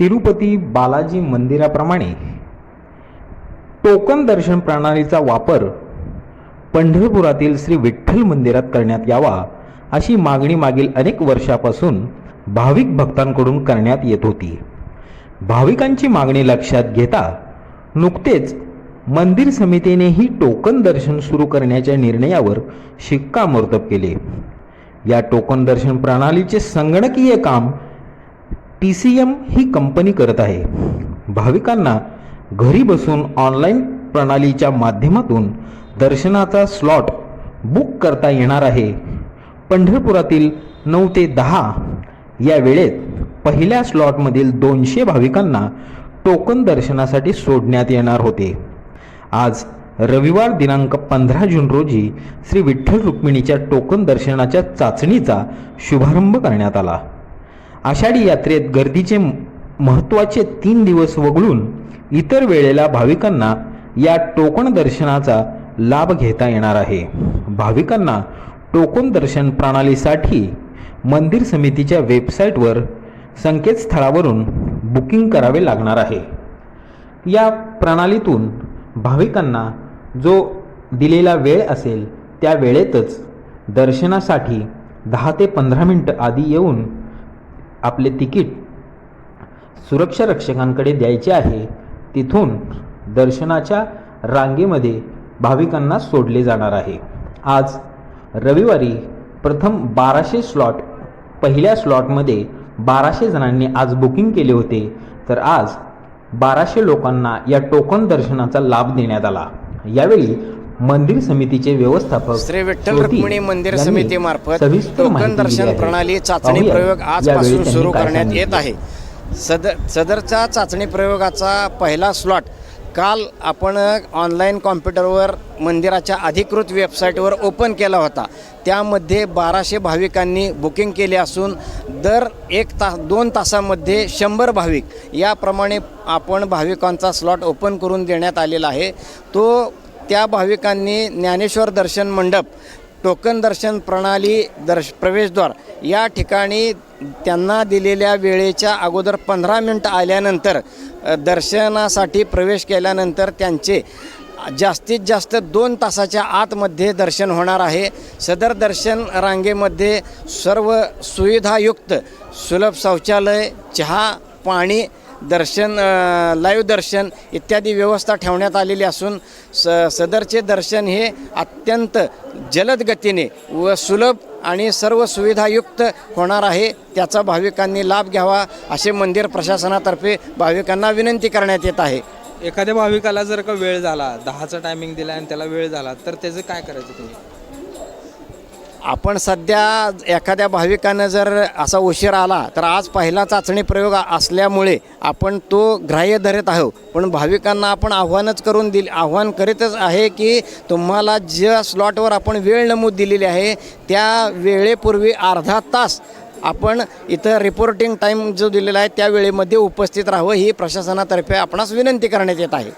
तिरुपती बालाजी मंदिराप्रमाणे टोकन दर्शन प्रणालीचा वापर पंढरपुरातील श्री विठ्ठल मंदिरात करण्यात यावा अशी मागणी मागील अनेक वर्षापासून भाविक भक्तांकडून करण्यात येत होती. भाविकांची मागणी लक्षात घेता नुकतेच मंदिर समितीनेही टोकन दर्शन सुरू करण्याच्या निर्णयावर शिक्कामोर्तब केले. या टोकन दर्शन प्रणालीचे संगणकीय काम टी सी एम ही कंपनी करत आहे. भाविकांना घरी बसून ऑनलाईन प्रणालीच्या माध्यमातून दर्शनाचा स्लॉट बुक करता येणार आहे. पंढरपुरातील नऊ ते दहा या वेळेत पहिल्या स्लॉटमधील दोनशे भाविकांना टोकन दर्शनासाठी सोडण्यात येणार होते. आज रविवार दिनांक पंधरा जून रोजी श्री विठ्ठल रुक्मिणीच्या टोकन दर्शनाच्या चाचणीचा शुभारंभ करण्यात आला. आषाढी यात्रेत गर्दीचे महत्त्वाचे तीन दिवस वगळून इतर वेळेला भाविकांना या टोकण दर्शनाचा लाभ घेता येणार आहे. भाविकांना टोकन दर्शन प्रणालीसाठी मंदिर समितीच्या वेबसाईटवर संकेतस्थळावरून बुकिंग करावे लागणार आहे. या प्रणालीतून भाविकांना जो दिलेला वेळ असेल त्या वेळेतच दर्शनासाठी दहा ते पंधरा मिनटं आधी येऊन आपले तिकीट सुरक्षा रक्षकांकडे द्यायचे आहे तिथून दर्शनाच्या रांगेमध्ये भाविकांना सोडले जाणार आहे. आज रविवारी प्रथम बाराशे स्लॉट पहिल्या स्लॉटमध्ये बाराशे जणांनी आज बुकिंग केले होते तर आज बाराशे लोकांना या टोकन दर्शनाचा लाभ देण्यात आला. यावेळी मंदिर समितीचे व्यवस्थापक श्री विठ्ठल रुक्मिणी मंदिर समितीमार्फत टोकन दर्शन. प्रणाली चाचणी प्रयोग आजपासून सुरू करण्यात येत. आहे. सदर सदरचा चाचणी प्रयोगाचा पहिला स्लॉट काल आपण ऑनलाईन कॉम्प्युटरवर मंदिराच्या अधिकृत वेबसाईटवर ओपन केला होता. त्यामध्ये बाराशे भाविकांनी बुकिंग केले असून दर एक तास दोन तासामध्ये शंभर भाविक. याप्रमाणे आपण भाविकांचा स्लॉट ओपन करून देण्यात आलेला आहे. तो त्या भाविकांनी ज्ञानेश्वर दर्शन मंडप टोकन दर्शन प्रणाली दर्श प्रवेशद्वार या ठिकाणी त्यांना दिलेल्या वेळेच्या अगोदर पंधरा मिनटं आल्यानंतर दर्शनासाठी प्रवेश केल्यानंतर त्यांचे जास्तीत जास्त दोन तासाच्या आतमध्ये दर्शन होणार आहे. सदर दर्शन रांगेमध्ये सर्व सुविधायुक्त सुलभ शौचालय चहा पाणी दर्शन लाईव्ह दर्शन इत्यादी व्यवस्था ठेवण्यात आलेली असून स सदरचे दर्शन हे अत्यंत जलद गतीने व सुलभ आणि सर्व सुविधायुक्त होणार आहे. त्याचा भाविकांनी लाभ घ्यावा असे मंदिर प्रशासनातर्फे भाविकांना विनंती करण्यात येत आहे. एखाद्या भाविकाला जर का वेळ झाला दहाचा टायमिंग दिला आणि त्याला वेळ झाला तर त्याचं काय करायचं तुम्ही? आपण सध्या एखाद्या भाविकानं जर असा उशीर आला तर आज पहिला चाचणी प्रयोग असल्यामुळे आपण तो ग्राह्य धरत आहोत. पण भाविकांना आपण आव्हानच करून दिल आव्हान करीतच आहे की तुम्हाला ज्या स्लॉटवर आपण वेळ नमूद दिलेली आहे त्या वेळेपूर्वी अर्धा तास आपण इथं रिपोर्टिंग टाईम जो दिलेला आहे त्या वेळेमध्ये उपस्थित राहावं ही प्रशासनातर्फे आपणास विनंती करण्यात येत आहे.